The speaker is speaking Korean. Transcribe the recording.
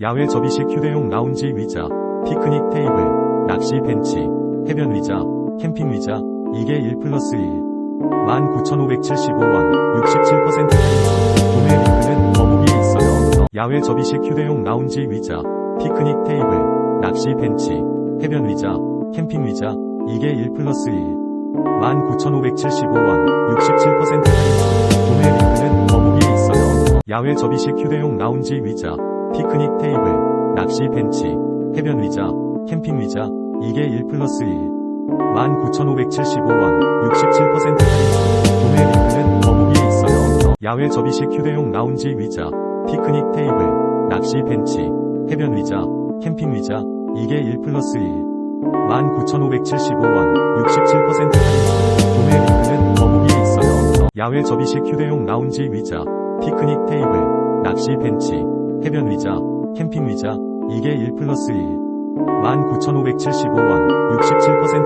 야외 접이식 휴대용 라운지 의자, 피크닉 테이블, 낚시 벤치, 해변 의자, 캠핑 의자, 이게 1 플러스 1. 19,575원, 67% 할인. 구매 링크는 더보기에 있어요. 야외 접이식 휴대용 라운지 의자, 피크닉 테이블, 낚시 벤치, 해변 의자, 캠핑 의자, 이게 1 플러스 1. 19,575원, 67% 할인. 구매 링크는 더보기에 있어요. 야외 접이식 휴대용 라운지 의자, 피크닉 테이블, 낚시 벤치, 해변 의자, 캠핑 의자, 이게 1 플러스 1. 19,575원, 67% 할인. 구매 링크는 더보기에 있어요. 야외 접이식 휴대용 라운지 의자, 피크닉 테이블, 낚시 벤치, 해변 의자, 캠핑 의자, 이게 1 플러스 1. 19,575원, 67% 할인. 구매 링크는 더보기에 있어요. 야외 접이식 휴대용 라운지 의자, 피크닉 테이블, 낚시 벤치, 해변 의자, 캠핑 의자, 이게 1 플러스 1. 19,575원, 67%